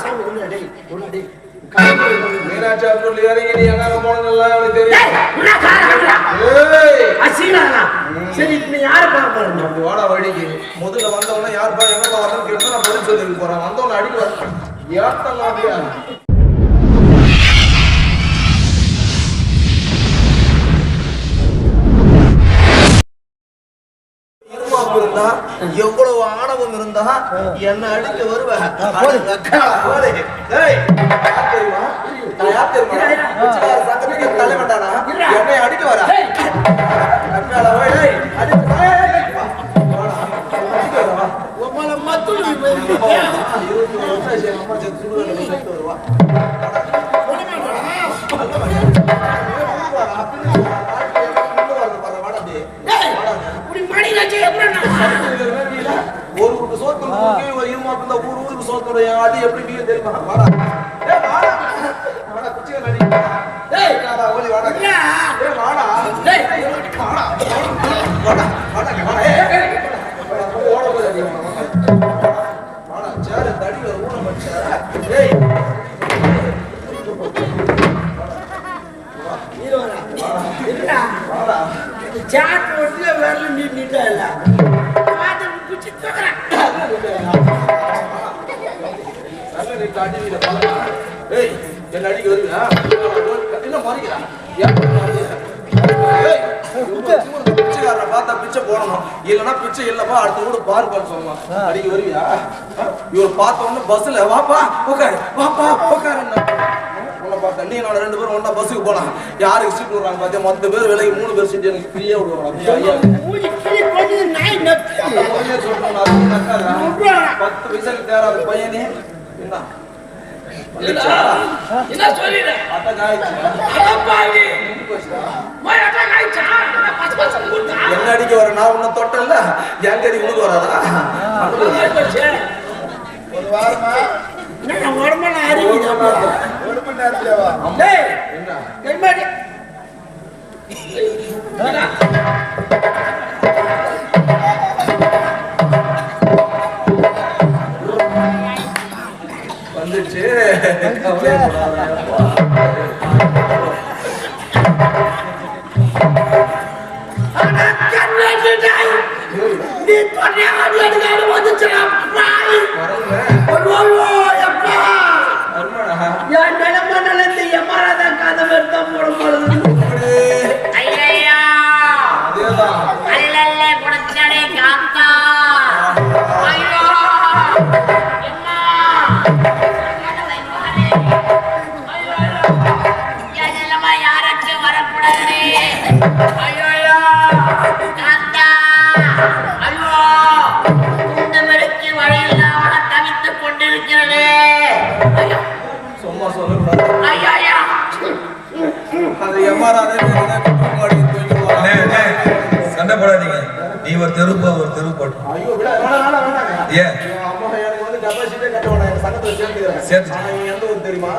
சாமி ஒண்ணு டேய் ஒண்ணு எங்க சரி இப்ப நீ யாரை முதல்ல யாருப்பா எங்கப்பா வரணும்னு கேட்டா நான் பதில் சொல்லிட்டு போறேன். வந்தவன அடிக்க வரேன் இருந்தா எவ்வளவு ஆணவம் இருந்தா என்ன அடிக்க வருவ சங்கத்துக்கு தலைவன்டானா? என்னை அடிக்க வரா? அடிக்க- இருந்தா ஊர் ஊருக்கு சோத்துடைய அடி எப்படி நீங்க தெரியுமா? வாடா. ஏய் வாடா. வாடா குச்சியை நடி டேய் வாடா ஓலி வாடா. ஏய் வாடா. டேய் வாடா. வாடா வாடா. வாடா ஏய் ஏய், ஏய். ஓட போதா நீ வாடா. சேர தடி ஒரு ஊன ஏய். சாட் ஒட்டில நீ நீட்டா இல்ல? நல்ல நீ ஏய் என்ன அடிக்க வருவியா என்ன மாறிக்கிறா ஏன் மாறிக்கிறா? பிச்சைக்காரனை பார்த்தா பிச்சை போடணும் இல்லைன்னா பிச்சை இல்லப்பா அடுத்த வீடு பார் பார் சொல்லலாம் அடிக்க வருவியா இவர் பார்த்த உடனே பஸ்ல வாப்பா உட்காரு வாப்பா உட்காரு உன்னை பார்த்தா நீ நான் ரெண்டு பேரும் ஒன்றா பஸ்ஸுக்கு போலாம் யாருக்கு சீட் விடுறாங்க பார்த்தியா மொத்த பேர் விலைக்கு மூணு பேர் சீட் எனக்கு ஃப்ரீயா விடுவாங்க ஐயா மூஞ்சி கிளி பண்ணி நாய் நக்கு அந்த பையனே பத்து பைசாக்கு தேராத பையனே என்ன என்ன சொல்லிடு அடிக்க வர? நான் உன்னை தொட்டல என் கறி உனக்கு வராதா? ஒரு வாரமா ஒரு மணி நேரத்துலவா டேய் என்ன? வருமாடா. என் நிலமண்டல இந்த எம்மாராதான் கதை வெறுத்தம் போட போடாதீங்க. நீ ஒரு தெருப்பா ஒரு தெரு போட்டு. ஐயோ விட வேணாம் வேணாம். வேணாங்க ஏன் சேர்த்து. தெரியுமா?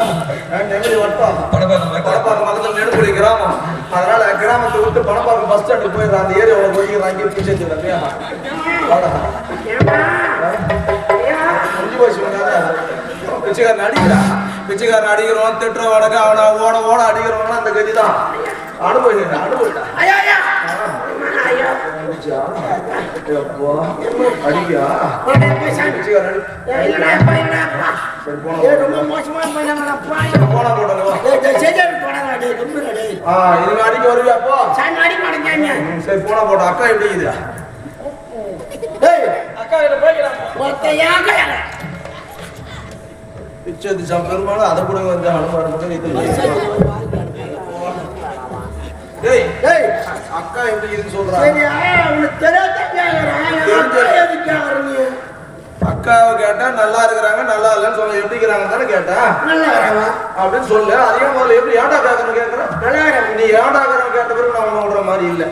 நான் நெகிழி வட்டம். பணப்பாக்கம் பக்கத்துல நெடுங்குடி கிராமம். அதனால கிராமத்தை விட்டு பணப்பாக்கம் பஸ் ஸ்டாண்டுக்கு போயிடுறேன். அந்த ஏரியாவில் போய் அங்கே பிடிச்சி வச்சுக்கிறேன் முடிஞ்சு போச்சு பிச்சைக்காரன் அடிக்கிறான் பிச்சைக்காரன் அடிக்கிறவன் திட்டுற வடக்கு அவனை ஓட ஓட அடிக்கிறவன் அந்த கதி தான் அனுபவிக்கிறேன். சரி போனா ஏய், ரொம்ப மோசமா அடிக்க சரி போனா போட்டோம் அக்கா எப்படி பெருமாள் அதை கூட வந்து அனுமானம் இது டேய். ஏய், அக்கா எப்படி இருக்குன்னு சொல்றா. சரி, உனக்கு தெரியாத? அக்காவை கேட்டா நல்லா இருக்கிறாங்க நல்லா இல்லைன்னு சொல்ல எப்படி இருக்கிறாங்கன்னு தானே நல்லா இருக்கிறவா? அப்படின்னு சொல்லு. அதே முதல்ல எப்படி ஏன்டா கேட்கணும் கேட்கறேன் நல்லா? நீ ஏன்டா இருக்கிறவன் கேட்ட பிறகு நான் உன்னை விடுற மாதிரி இல்ல.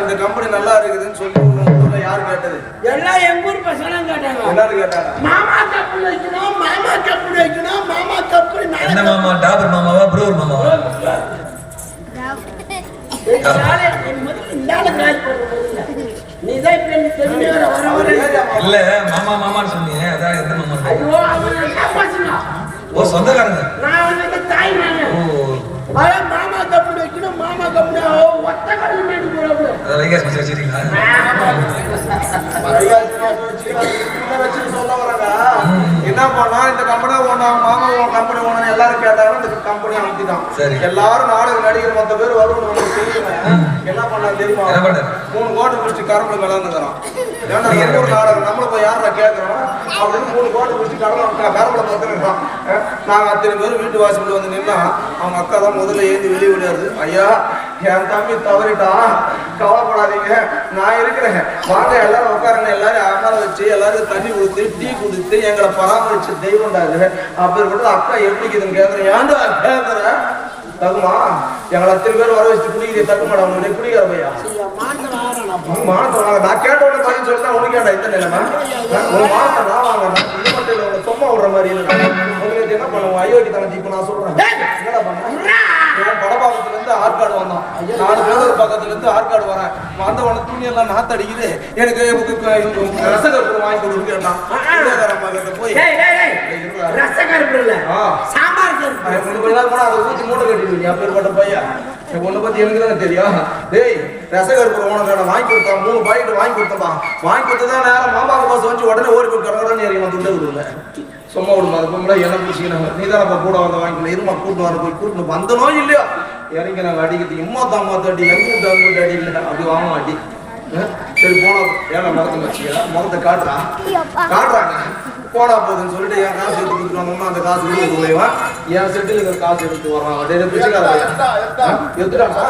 இந்த கம்பெனி நல்லா இருக்குதுன்னு சொல்லி ஊர்ல யார் கேட்டது? எல்லாம் எங்க ஊர் பசங்க கேட்டாங்க. எல்லாரும் கேட்டாங்க. மாமா கப்பு வைக்கணும் மாமா கப்பு வைக்கணும் மாமா கப்பு என்ன மாமா? டாபர் மாமாவா ப்ரோர் மாமாவா நீதான் இப்ப எனக்கு தெரிஞ்சு வர வர வர இல்ல மாமா மாமான்னு சொன்னீங்க. அதான் எந்த மாமா ஓ சொந்தக்காரங்க. நான் வந்து தாய் அதான் மாமா கம்பெனி வைக்கணும் மாமா கம்பெனி ஒத்த வச்சு வச்சிருக்கீங்களா? சொல்ல வராங்க என்ன பண்ணா இந்த கம்பெனி ஓனா மாமா கம்பெனி ஓனு எல்லாரும் கேட்டாங்க இந்த கம்பெனி அமைத்திட்டான் சரி. எல்லாரும் நாடக நடிகர் மொத்த பேர் உங்களுக்கு தெரியுங்க என்ன பண்ணா தெரியுமா? மூணு கோட்டை பிடிச்சி கரம்பு விளாண்டுக்கிறான் ஏன்னா நம்ம ஊர் நாடகம் நம்மள போய் யாரா கேட்கறோம் அப்படின்னு மூணு கோட்டை பிடிச்சி கடவுள் கரம்புல பார்த்துருக்கான் நாங்க அத்தனை பேர் வீட்டு வாசல் வந்து நின்னா அவங்க அக்கா தான் முதல்ல ஏந்தி வெளியே விளையாடுது ஐயா என் தம்பி தவறிட்டான் கவலைப்படாதீங்க. நான் இருக்கிறேன். வாங்க எல்லாரும் உட்காருங்க. எல்லாரும் அமர வச்சு எல்லாரும் தண்ணி கொடுத்து டீ கொடுத்து எங்களை பராமரிச்ச தெய்வம்டாது அப்பேற்பட்ட அக்கா எப்படி இருக்குதுன்னு கேட்குறேன் ஏன்டா கேட்குற தகுமா? எங்களை அத்தனை பேர் வர வச்சு குடிக்கிறே தகுமாடா உன்னை குடிக்கிற பையா? மானத்தை வாங்க நான். கேட்ட உடனே பதில் சொல்லிட்டா உனக்கு ஏன்டா இந்த நிலைமை? உன் மானத்தை நான் வாங்க இது மட்டும் இல்லை உங்களை சும்மா விடுற மாதிரி இல்லை உங்களுக்கு என்ன பண்ணுவோம் தங்கச்சி இப்போ நான் சொல்றேன். என்னடா பண்ண? இவன் ஆற்காடு வந்தான் நாலு பேர் பக்கத்துல இருந்து ஆற்காடு வரேன் வந்த உடனே துணி எல்லாம் நாத்து அடிக்குது. எனக்கு ரசகற்பூரம் வாங்கி கொடுன்னு கேட்டான் போய். ரசக்கருப்பு இல்ல. சாம்பார் போனா அதை ஊத்தி மூட்டை கட்டிடுவீங்க. அப்பேற்பட்ட பையன் பத்தி எனக்கு தானே தெரியும். டேய் ரசகற்பூரம் உனக்கு வாங்கி கொடுத்தான். மூணு பாக்கெட் வாங்கி கொடுத்தப்பா வாங்கி கொடுத்ததான் நேரம் பாசம் வச்சு உடனே ஓடி போய் கடற்கரை ஏறி துண்டை விடுவேன். சும்மா விடுமா அது பொம்பளை என்ன பிடிச்சிக்கிறாங்க நீ தான் நம்ம கூட வந்து வாங்கிக்கணும். இருமா கூட்டு வர போய் கூட்டு வந்தனோ இல்லையோ? இறங்கி நாங்கள் அடிக்கிறது இம்மா தாமா தட்டி எங்க வீட்டு அங்க அடி இல்லை. அப்படி வாங்க அடி. ஆ? சரி போனா ஏன்னா மரத்தை வச்சுக்கிறா முகத்தை காட்டுறா. காட்டுறாங்க. போனா போதுன்னு சொல்லிட்டு என் காசு எடுத்து கொடுத்துருவாங்க அந்த காசு கொடுத்து போயிவான் என் செட்டில் இருக்கிற காசு எடுத்து வர்றான். அப்படியே பிடிச்சிக்காத. எடுத்துட்டாங்களா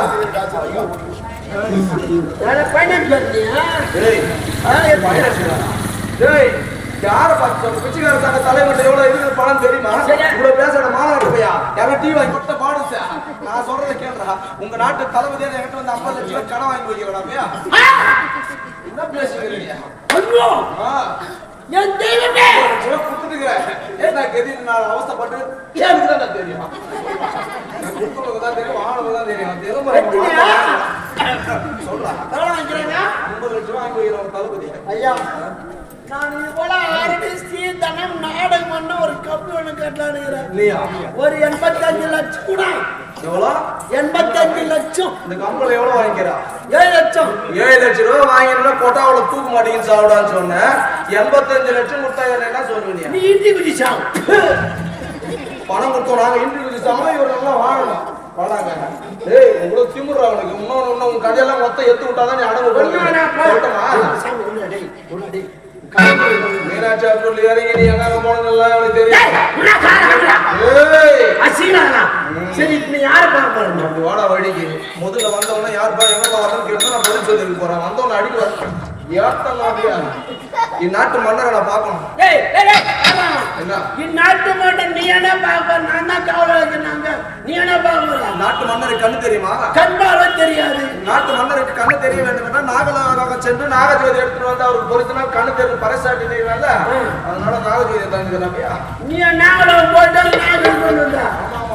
வேற பையன் டேய் டேய் யார பார்த்து பிச்சைக்கார சங்க தலைவர்கிட்ட எவ்வளவு இருக்குது பணம் தெரியுமா? இவ்வளவு பேசுற மாநாட்டு பையா? யாரும் டீ வாங்கி கொடுத்த பாடு சார். நான் சொல்றதை கேளுடா. உங்க நாட்டு தளபதியான என்கிட்ட வந்து ஐம்பது லட்சம் கடன் வாங்கி வைக்கிறா பையா என்ன பேசுகிறீங்க என் தெய்வமே! கொடுத்துட்டுக்கிறேன் என்ன கதி? நான் அவஸ்தைப்பட்டு எனக்கு தான் தெரியும் கொடுத்தவங்க தான் தெரியும் வாங்கினவங்க தான் தெரியும் தெரியும் சொல்றா. எவ்வளவு வாங்கிக்கிறாங்க ஐம்பது லட்சம் வாங்கி வைக்கிறவங்க தளபதி. ஐயா. நான் இது போல ஆர்டிஸ்ட் தனம் நாடகம் பண்ண ஒரு கப்பி ஒண்ணு கட்டலான்னு இல்லையா? ஒரு எண்பத்தஞ்சு லட்சம் கூட. எவ்வளோ? எண்பத்தஞ்சு லட்சம். இந்த கம்பளை எவ்வளவு வாங்கிக்கிறா? ஏழு லட்சம். ஏழு லட்சம் ரூபாய் வாங்கினா கொட்டாவுல தூக்க மாட்டேங்குன்னு சாப்பிடான்னு சொன்னேன். எண்பத்தஞ்சு லட்சம் கொடுத்தா என்ன சொல்லுவீங்க நீ இந்தி குதிச்சா பணம் கொடுத்தோம் நாங்க இன்டர்வியூ சாம இவர் நல்லா வாழணும் வாடாங்க. ஏய் உங்களுக்கு திமுறா அவனுக்கு. இன்னொன்னு இன்னும் உங்க கடையெல்லாம் மொத்தம் எத்து விட்டாதான் நீ அடங்கு. சொல்லி இறங்கி நீ எங்க போனது எல்லாம் அவனுக்கு தெரியும். சரி இப்ப நீ யாரை வாடா வழிக்கு. முதல்ல வந்தவன யாருப்பா எங்கப்பா வரணும்னு கேட்டு நான் பதில் சொல்லிட்டு போறேன். வந்தவன அடிக்க அப்படியா? இந்நாட்டு மன்னரை நான் பார்க்கணும். இந்நாட்டு மட்டும் நீ என்ன பார்க்க நான் தான் கவலை வைக்கிறாங்க நீ என்ன பார்க்க நாட்டு மன்னருக்கு கண்ணு தெரியுமா? கண் பார்வை தெரியாது. நாட்டு மன்னருக்கு கண்ணு தெரிய வேண்டும் என்றால் நாகலோகம் சென்று நாகஜோதி எடுத்துட்டு வந்து அவருக்கு பொறுத்தினால் கண்ணு தெரியும் பறைசாட்டி தெரியல அதனால நாகஜோதி தந்துக்கிறாப்பியா நீ நாங்களும் போட்டு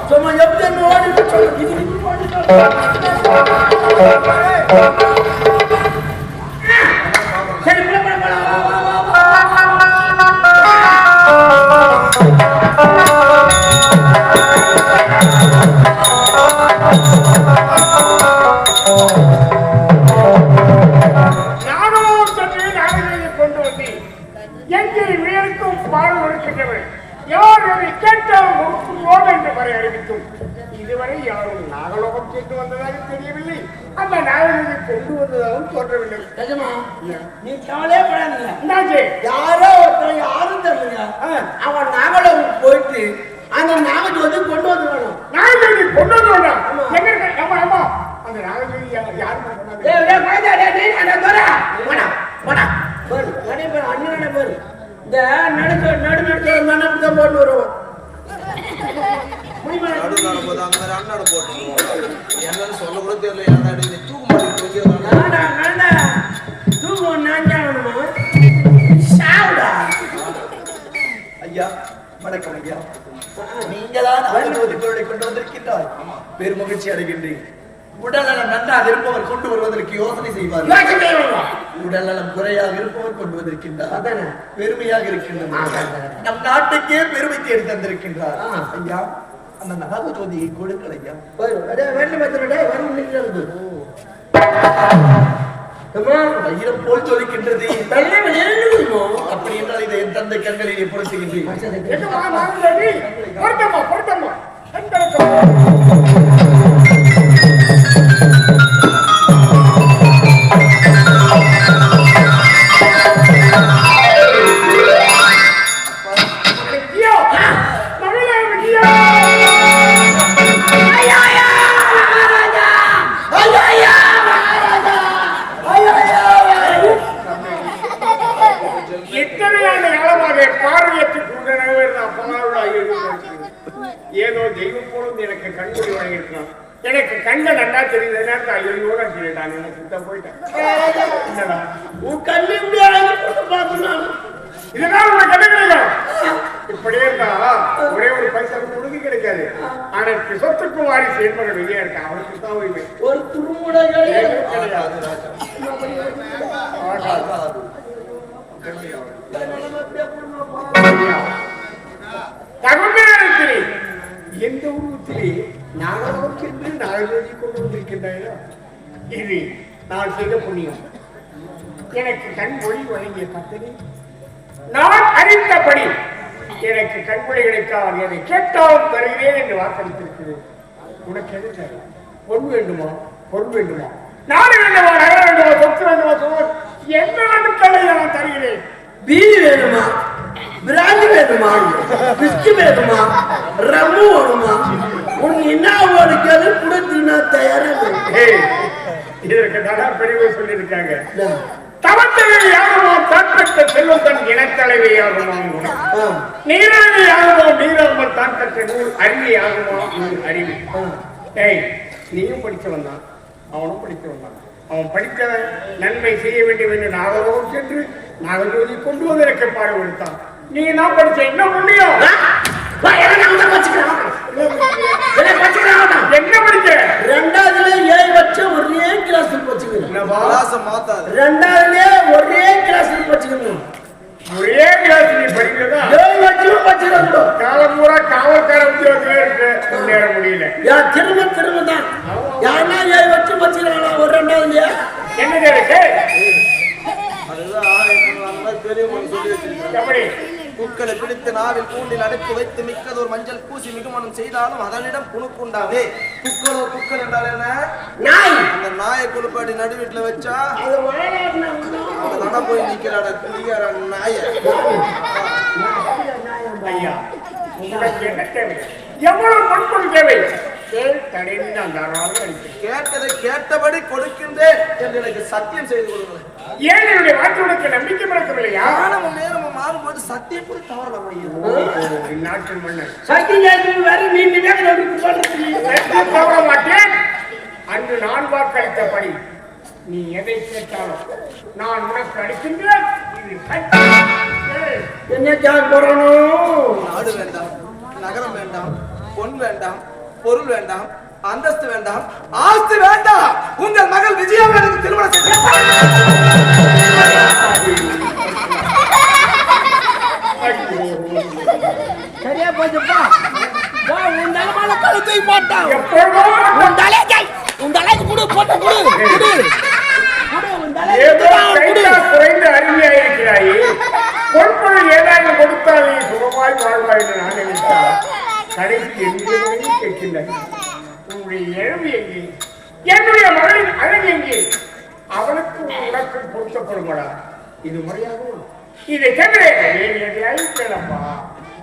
சும்மா எப்படி ஓடி சொல்லு. கேட்டு வந்ததாக தெரியவில்லை. அந்த நாகரிகை கொண்டு வந்ததாகவும் தோன்றவில்லை. நிஜமா? நீ கவலையே படாதீங்க. யாரோ ஒருத்தர் யாரும் தெரியல அவன் நாகலம் போயிட்டு அந்த நாகஜோதி கொண்டு வந்து வேணும் நாகரிகை கொண்டு வந்து வேண்டாம் எங்க இருக்க ஆமா ஆமா அந்த நாகரிகை யா- யார் சொன்னாங்க டேய் டேய் பயந்தா டேய் நீ அந்த தோரா போடா போடா பாரு நடை பாரு அண்ணனே பாரு இந்த நடுக்க நடு நடுக்க மண்ணப்பு தான் போட்டு வருவான் முடியுமா நடுநாடு போது அந்த மாதிரி அண்ணாடு போட்டு என்னன்னு சொல்ல கூட தெரியல என்ன நீ தூக்க மாட்டேங்குது தூக்கிறாங்க நாடா நாடா தூக்கம் நான் வேணுமா சாவுடா ஐயா வணக்கம் ஐயா நீங்களான் அனுமதி பொருளை கொண்டு வந்திருக்கின்றார் பெரும் மகிழ்ச்சி அடைகின்றேன். உடல்நலம் நன்றாக இருப்பவர் கொண்டு வருவதற்கு யோசனை செய்வார் உடல்நலம் குறையாக இருப்பவர் கொண்டு வந்திருக்கின்றார். பெருமையாக இருக்கின்றது ஆ. நம் நாட்டுக்கே பெருமை தேடி தந்திருக்கின்றார். ஐயா அந்த நாகஜோதியை கொடுங்கள் ஐயா. வைரம் போல் சொல்லிக்கின்றது அப்படி என்றால் இதை என் தந்தை கண்களிலே பொருத்துகின்றேன். கண்ட தெரியுது நேரத்தில் ஐயோ நான் சொல்லிட்டான் எனக்கு போயிட்டேன் என்னடா உன் கண்ணு பார்க்கணும் இதுதான் இப்படியே இருந்தா ஒரே ஒரு பைசா உனக்கு கிடைக்காது ஆனா எனக்கு சொத்துக்கும் வாரிசு வெளியே அவனுக்கு தான் உரிமை ஒரு துருமுடைகள் கிடையாது ஆகாது. எந்த உருவத்திலே நாகலோகம் சென்று எழுதி கொண்டு வந்திருக்கின்றாயோ? இது நான் செய்த புண்ணியம். எனக்கு கண் மொழி வழங்கிய கத்தனி நான் அறிந்தபடி எனக்கு கண்மொழிகளுக்காக கிடைக்காது எதை கேட்டாலும் தருகிறேன் என்று வாக்களித்திருக்கிறேன். உனக்கு எது தேவை? பொன் வேண்டுமா? பொன் வேண்டுமா? நாடு வேண்டுமா? நகர வேண்டுமா? சொத்து வேண்டுமா? சோர் என்ன வேண்டும் நான் தருகிறேன். பீடி வேணுமா? பிராந்தி வேணுமா? பிஸ்கி வேணுமா? ரம்மு வேணுமா? உனக்கு என்ன வேணும் கேளு? கொடுத்தீங்கன்னா தயாரா இதற்கு தானா பெரியவை சொல்லியிருக்காங்க. தவத்தலைவி யாருமோ தற்பெற்ற செல்வம் தன் இனத்தலைவி யாருமோ? ஆ, நீராவி யாருமோ? நீராமல் தான் கற்ற நூல் அறிவி யாருமோ? நூல் அறிவி. ஏய் நீயும் படிச்சவன் தான். அவனும் படித்தவன் தான். அவன் படித்தவன் நன்மை செய்ய வேண்டும் என்று நாகலோகம் சென்று நாகஜோதி கொண்டு வந்து எனக்கு பாடம் கொடுத்தான். நீ நான் படிச்ச என்ன புண்ணியம்? என்ன படிச்ச ரெண்டாவதுல ஏழு வச்சு ஒரே கிளாஸ் மாத்தாது ரெண்டாவதுல ஒரே கிளாஸ் வச்சுக்கணும் ஒரே கிளாஸ் நீ படிக்கிறதா ஏழு வச்சுக்கணும் காலம் பூரா காவல்கார உத்தியோகத்திலே இருக்கு முன்னேற முடியல யா திரும்ப திரும்ப தான் யாருன்னா ஏழு வச்சு வச்சுக்கிறாங்களா ஒரு ரெண்டாவதுலயா என்ன கேளுக்கு அதுதான் பெரியவங்க சொல்லி எப்படி? குக்களை பிடித்து நாவில் கூண்டில் அடைத்து வைத்து மிக்கதொரு மஞ்சள் பூசி மிகுமணம் செய்தாலும் அதனிடம் புணுக்குண்டாவே குக்களோ குக்கள் என்றால் என்ன? அந்த நாயை குளிப்பாட்டி நடு வீட்டுல வச்சா அவன் போய் நிக்கிறாட குளிக்கிற நாய. எவ்வளவு தேவை? கேட்டதை கேட்டபடி கொடுக்கின்றேன் என்று எனக்கு சத்தியம் செய்து கொடுங்களேன் ஏன் என்னுடைய வார்த்தைகளுக்கு நம்பிக்கை பிறக்கவில்லையா காலமும் நேரமும் மாறும்போது சத்தியம் கூட தவறலாம் ஐயா இந்நாட்டின் மன்னர். சக்தி ஜாதி வேற நீ விவேகம் சொல்றது. சத்தியம் தவற மாட்டேன். அன்று நான் வாக்களித்தபடி நீ எதை கேட்டாலும் நான் உனக்கு அளிக்கின்றேன். இது என்ன ஜான் போறணும் நாடு வேண்டாம் நகரம் வேண்டாம் பொன் வேண்டாம் பொருள் வேண்டாம் அந்தஸ்து வேண்டாம் ஆஸ்தி வேண்டாம். உங்கள் மகள் விஜயா எனக்கு திருமணம் செய்ய சரியா போச்சுப்பா உன் கழுத்தை போட்டான். உன் தலையை உன் தலைக்கு கொடு போட்டு கொடு குறைந்த அறிவியாய் இருக்கிறாயே. பொற்பொருள் ஏதாவது கொடுத்தால் நீ சுகமாய் வாழ்வாய் என்று நான் நினைத்தால் கடைசி எங்கே கேட்கின்றன இழவு எங்கே? என்னுடைய மகளின் அழகு எங்கே? அவனுக்கு உனக்கு பொருத்தப்படுமாடா. இது முறையாகும் இதை கேளப்பா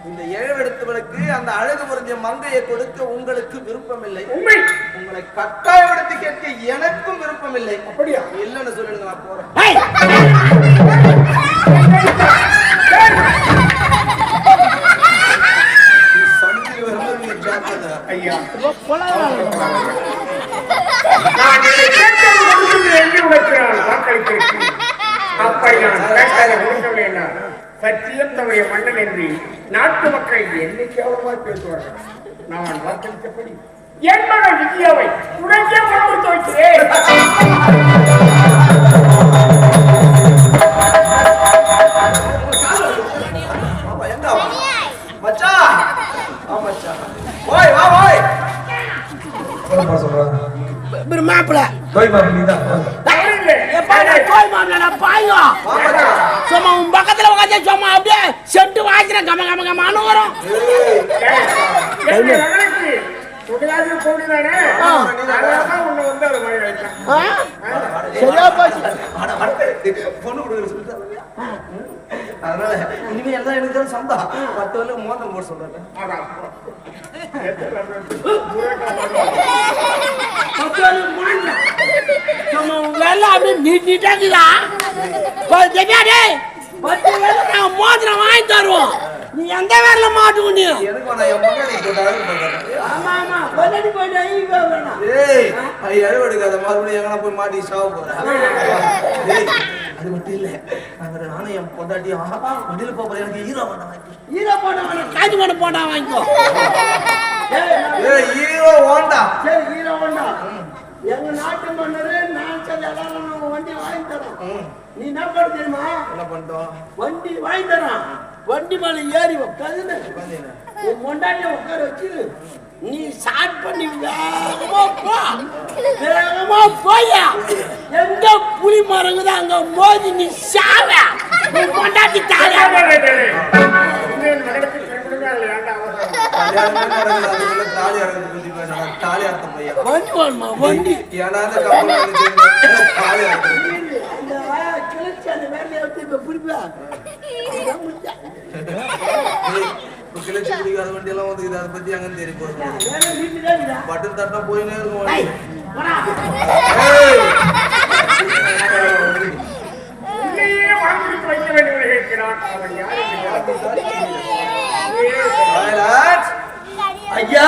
இந்த ஏழெடுத்தவனுக்கு அந்த அழகு புரிஞ்ச மங்கையை கொடுக்க உங்களுக்கு விருப்பமில்லை. உண்மை. உங்களை கட்டாயப்படுத்தி கேட்க எனக்கும் விருப்பமில்லை. அப்படியா? இல்லைன்னு சொல்லிடுங்க நான் போறேன். வாக்களித்தபடி என் மகள் விஜயாவை உடனே உணவு சும்மா உன் பக்கத்துல கம கம கமான சுடுகாடு போடுதானே அதனாலதான் உன்னை வந்து அது மாதிரி வைத்தான் ஆ? சரியா போச்சு. அட, அட, பொண்ணு கொடுக்குற சொல்லிட்டாரு. அதனால இனிமே எல்லாம் எனக்கு சந்தா பத்து வரல போட சொல்றேன் அதான் வேலை வேலை மோதிரம் வாங்கி தருவோம். நீ எந்த வேலையில மாட்டுவோம் நீ? பல்லடி போயிட்டு ஐயோ வேணாம். ஏய் ஐயா எடுக்காத மறுபடியும் எங்கனா போய் மாட்டி சாவ போறேன் அது மட்டும் இல்ல. நாங்க நானும் என் பொண்டாட்டியும் வண்டியில போறேன். எனக்கு ஹீரோ பண்ண வாங்கி. ஈரோ போட்டா வேணாம். காய்ச்சி போட்டு போட்டா வாங்கிக்கோ. ஏய், ஹீரோ ஓண்டா சரி ஹீரோ வேண்டா எங்க நாட்டு மன்னரு நான் சரி எல்லாரும் நம்ம வண்டி வாங்கி தரோம் நீ என்ன பண்ண தெரியுமா? என்ன பண்ணிட்டோம் வண்டி வாங்கி தரோம் வண்டி மேல ஏறி உட்காந்து உன் மொண்டாட்டிய உட்கார வச்சிரு நீ ஸ்டார்ட் பண்ணி வேகமா போ. வேகமா போயா எங்க புலி மரங்குதோ அங்க மோதி நீ சாவ. உன் மொண்டாட்டி தாயா தாலி அறுக்கிறது பத்தி பேசுறாங்க தாலி அறுத்தம் பையன். வண்டி வேணுமா வண்டி ஏன்னா அந்த கப்பல் வந்து தாலி கிளச்சி பிடிக்காத அதை பத்தி அங்க தெரிய போகுது? பட்டன் தட்டா போயினே இருக்கும் வைக்க வேண்டும் ஐயா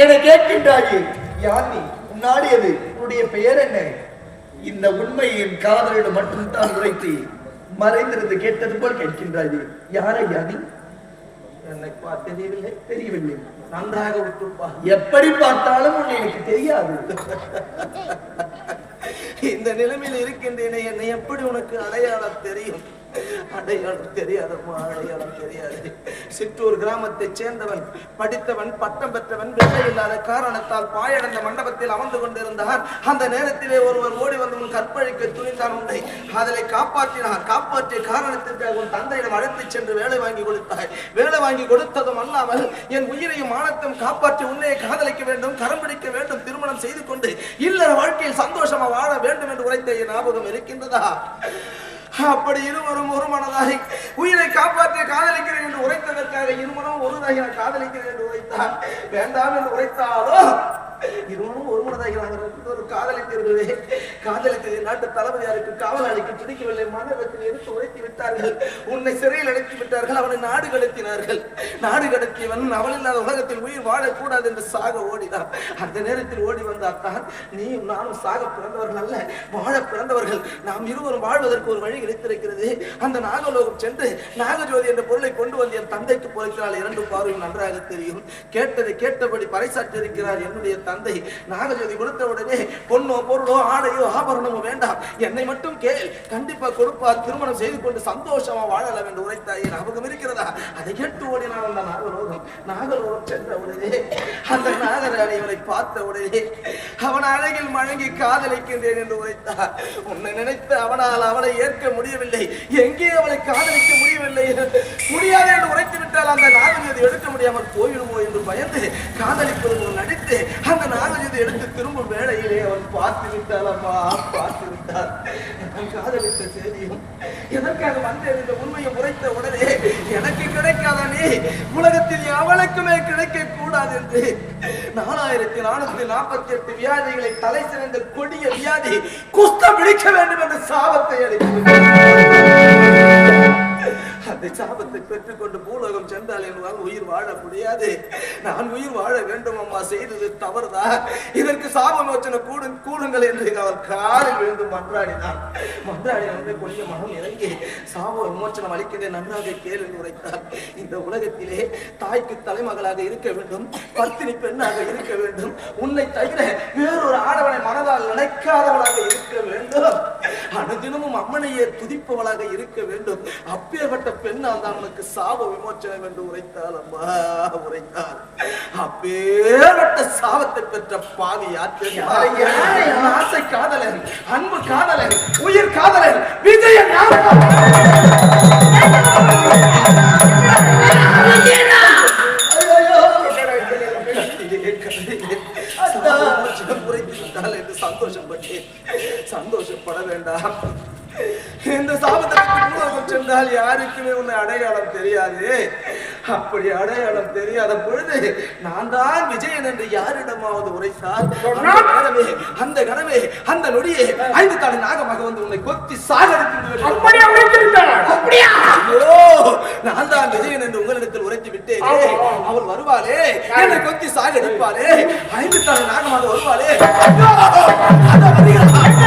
என கேட்கின்றாயே. யார் நீ? நாடியது உன்னுடைய பெயர் என்ன? இந்த உண்மை என் காதலிடம் மட்டும்தான் உரைத்து மறைந்திருந்து கேட்டது போல் கேட்கின்றாயே. யார் ஐயா நீ? என்னை தெரியவில்லை தெரியவில்லை. நன்றாக விட்டுப்பா. எப்படி பார்த்தாலும் உன்னை எனக்கு தெரியாது. இந்த நிலைமையில் இருக்கின்றேனே என்னை எப்படி உனக்கு அடையாளம் தெரியும்? அடையாளம் தெரியாதம்மா அடையாளம் தெரியாது. சிற்றூர் கிராமத்தைச் சேர்ந்தவன் படித்தவன் பட்டம் பெற்றவன் வேலை இல்லாத காரணத்தால் பாயடைந்த மண்டபத்தில் அமர்ந்து கொண்டிருந்தான். அந்த நேரத்திலே ஒருவர் ஓடி வந்து உன் கற்பழிக்க துணிந்தான் உன்னை. அதனை காப்பாற்றினான். காப்பாற்றிய காரணத்திற்காக உன் தந்தையிடம் அழைத்துச் சென்று வேலை வாங்கி கொடுத்தாய். வேலை வாங்கி கொடுத்ததும் அல்லாமல் என் உயிரையும் மானத்தையும் காப்பாற்றி உன்னையை காதலிக்க வேண்டும் கரம் பிடிக்க வேண்டும் திருமணம் செய்து கொண்டு இல்லற வாழ்க்கையில் சந்தோஷமா வாழ வேண்டும் என்று உரைத்த என் ஞாபகம் இருக்கின்றதா? அப்படி இருவரும் ஒரு மனதாகி உயிரை காப்பாற்றி காதலிக்கிறேன் என்று உரைத்ததற்காக இருமனம் ஒருதாகி நான் காதலிக்கிறேன் என்று உரைத்தான். வேண்டாம் என்று உரைத்தாலோ இருவரும் ஒரு மனதாய் ஒரு காதலித்தீர்களே காதலித்தது நாட்டு தளபதியாருக்கு காவலாளிக்கு பிடிக்கவில்லை மன்னகத்தில் எடுத்து உரைத்து விட்டார்கள். உன்னை சிறையில் அடைத்து விட்டார்கள். அவனை நாடு கடத்தினார்கள். நாடு கடத்தியவன் அவள் இல்லாத உலகத்தில் உயிர் வாழக்கூடாது என்று சாக ஓடினான். அந்த நேரத்தில் ஓடி வந்த அத்தான் நீயும் நானும் சாக பிறந்தவர்கள் அல்ல வாழ பிறந்தவர்கள். நாம் இருவரும் வாழ்வதற்கு ஒரு வழி கிடைத்திருக்கிறது. அந்த நாகலோகம் சென்று நாகஜோதி என்ற பொருளை கொண்டு வந்து என் தந்தைக்கு பொறுக்கிறாள் இரண்டு பார்வையும் நன்றாக தெரியும். கேட்டதை கேட்டபடி பறைசாற்றி இருக்கிறார் என்னுடைய தந்தை. நாகஜோதி கொடுத்த உடனே பொண்ணோ பொருளோ ஆடையோ ஆபரணமோ வேண்டாம். என்னை மட்டும் கேள். கண்டிப்பா கொடுப்பார். திருமணம் செய்து கொண்டு சந்தோஷமா வாழலாம் என்று உரைத்தாயே ஞாபகம் இருக்கிறதா? அதை கேட்டு ஓடினான் அந்த நாகலோகம். நாகலோகம் சென்ற உடனே அந்த நாகராணி இவனை பார்த்த உடனே அவன் அழகில் மழங்கி காதலிக்கின்றேன் என்று உரைத்தார். உன்னை நினைத்து அவனால் அவளை ஏற்க முடியவில்லை. எங்கே அவளை காதலிக்க முடியவில்லை? முடியாது என்று உரைத்து விட்டால் அந்த நாகஜோதி எடுக்க முடியாமல் போயிடுமோ என்று பயந்து காதலிப்பது போல் நடித்து அந்த நாகஜோதி எடுத்து திரும்பும் வேளையிலே அவன் பார்த்து விட்டால் அம்மா பார்த்து விட்டார் காதலித்த செய்தியும் எதற்காக வந்தேன் இந்த உண்மையை உரைத்த உடனே எனக்கு கிடைக்காத நீ உலகத்தில் அவளுக்குமே கிடைக்க கூடாது என்று நாலாயிரத்தி நானூத்தி நாற்பத்தி எட்டு வியாதிகளை தலை சிறந்த கொடிய வியாதி குஸ்தம் பிடிக்க வேண்டும் என்ற சாபத்தை அளித்து அந்த சாபத்தை பெற்றுக்கொண்டு பூலோகம் சென்றால் என்னால் உயிர் வாழ முடியாது. நான் உயிர் வாழ வேண்டும் அம்மா செய்தது தவறுதான் இதற்கு சாபமோச்சனை கூடு கூடுங்கள் என்று அவர் காலில் விழுந்து மன்றாடினான் மன்றாடி வந்து கொடிய மனம் இறங்கி சாப விமோச்சனம் அளிக்கதே நன்றாக கேள் என்று உரைத்தார் இந்த உலகத்திலே தாய்க்கு தலைமகளாக இருக்க வேண்டும் பத்தினி பெண்ணாக இருக்க வேண்டும் உன்னை தவிர வேறொரு ஆடவனை மனதால் நினைக்காதவனாக இருக்க வேண்டும். அனுதினமும் அம்மனையே துதிப்பவளாக இருக்க வேண்டும். அப்பேற்பட்ட பெண்ணால் தான் உனக்கு சாப விமோச்சனம் என்று உரைத்தாள் அம்மா உரைத்தாள். அப்பேற்பட்ட சாபத்தை பெற்ற பாவி ஆசை காதலன் அன்பு காதலன் உயிர் காதலன் விஜயன் என்று சந்தோஷப்பட்டேன் சந்தோஷப்பட வேண்டாம் இந்த சாபத்திற்கு சென்றால் யாருக்குமே உன்னை அடையாளம் தெரியாது. அப்படி அடையாளம் தெரியாத பொழுது நான் தான் விஜயன் என்று யாரிடமாவது உரைத்தால் அந்த கனவே அந்த கனவே அந்த நொடியே ஐந்து தாளி நாகமாக வந்து உன்னை கொத்தி நான் தான் விஜயன் என்று உங்களிடத்தில் உரைத்து விட்டேன். அவள் வருவாளே என்னை கொத்தி சாகடிப்பாளே ஐந்து தாள் நாகமாக வருவாளே. வருகிறாள்.